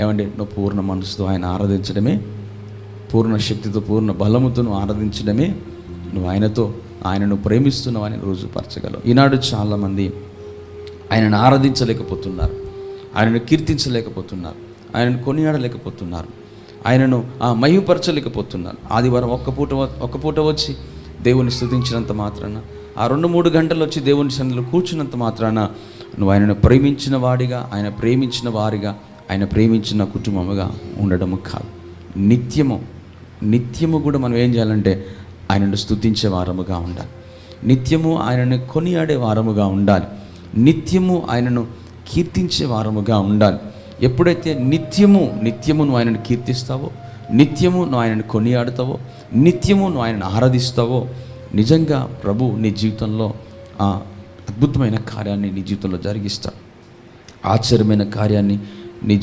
ఏమండి? నువ్వు పూర్ణ మనసుతో ఆయన ఆరాధించడమే పూర్ణ శక్తితో పూర్ణ బలముతో నువ్వు ఆరాధించడమే. నువ్వు ఆయనతో ఆయనను ప్రేమిస్తున్నావు అని రుజుపరచగలవు ఈనాడు చాలామంది ఆయనను ఆరాధించలేకపోతున్నారు. ఆయనను కీర్తించలేకపోతున్నారు. ఆయనను కొనియాడలేకపోతున్నారు. ఆయనను ఆ మహిమపరచలేకపోతున్నారు. ఆదివారం ఒక్క పూట ఒక్క పూట వచ్చి దేవుని స్తుతించినంత మాత్రాన ఆ రెండు మూడు గంటలు వచ్చి దేవుని సన్నిధిలో కూర్చున్నంత మాత్రాన నువ్వు ఆయనను ప్రేమించిన వాడిగా ఆయన ప్రేమించిన వారిగా ఆయన ప్రేమించిన కుటుంబముగా ఉండడము కాదు. నిత్యము నిత్యము కూడా మనం ఏం చేయాలంటే ఆయనను స్తుతించే వారముగా ఉండాలి. నిత్యము ఆయనను కొనియాడే వారముగా ఉండాలి. నిత్యము ఆయనను కీర్తించే వారముగా ఉండాలి. ఎప్పుడైతే నిత్యము నిత్యము నువ్వు ఆయనను కీర్తిస్తావో నిత్యము నువ్వు ఆయనను కొనియాడుతావో నిత్యము నువ్వు ఆయనను ఆరాధిస్తావో నిజంగా ప్రభు నీ జీవితంలో ఆ అద్భుతమైన కార్యాన్ని నీ జీవితంలో జరిగిస్తాడు. ఆశ్చర్యమైన కార్యాన్ని నీ జీ